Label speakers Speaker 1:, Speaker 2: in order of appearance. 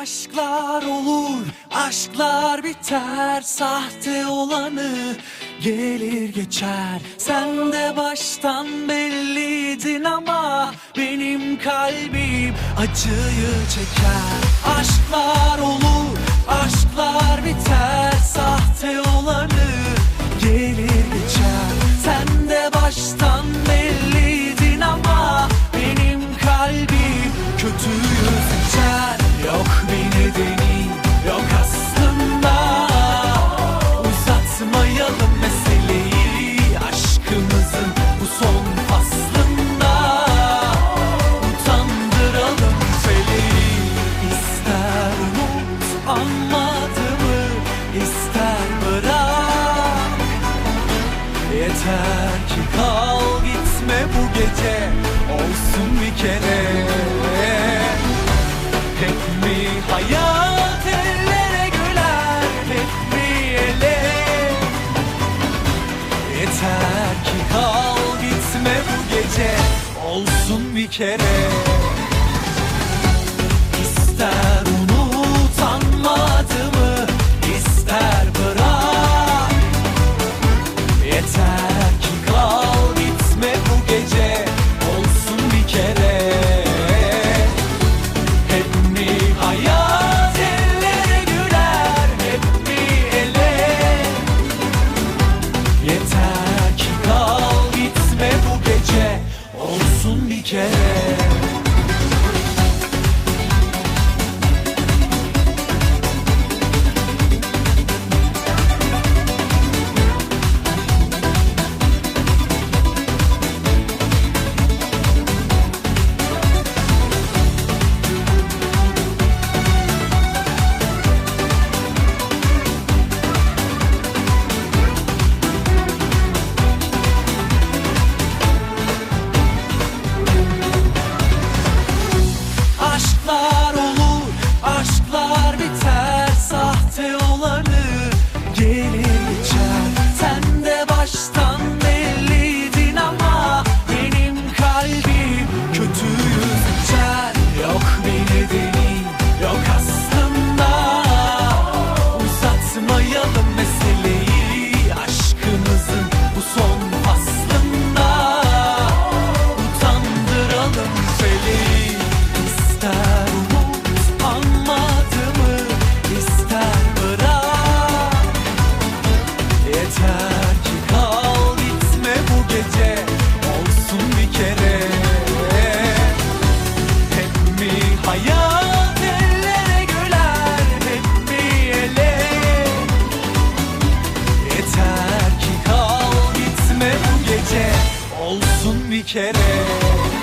Speaker 1: Aşklar olur, aşklar biter Sahte olanı gelir geçer. Sen de baştan belliydin ama Benim kalbim acıyı çeker. Aşklar olur, aşklar biter Sahte olanı gelir geçer. Sen de baştan belliydin ama Benim kalbim kötüyü nedeni yok aslında. Uzatmayalım meseleyi Aşkımızın bu son faslında. Utandıralım feleği İster unut anladığımı ister bırak. Yeter ki kal gitme bu gece Olsun bir kere kere kalbim kötüyü olsun bir kere.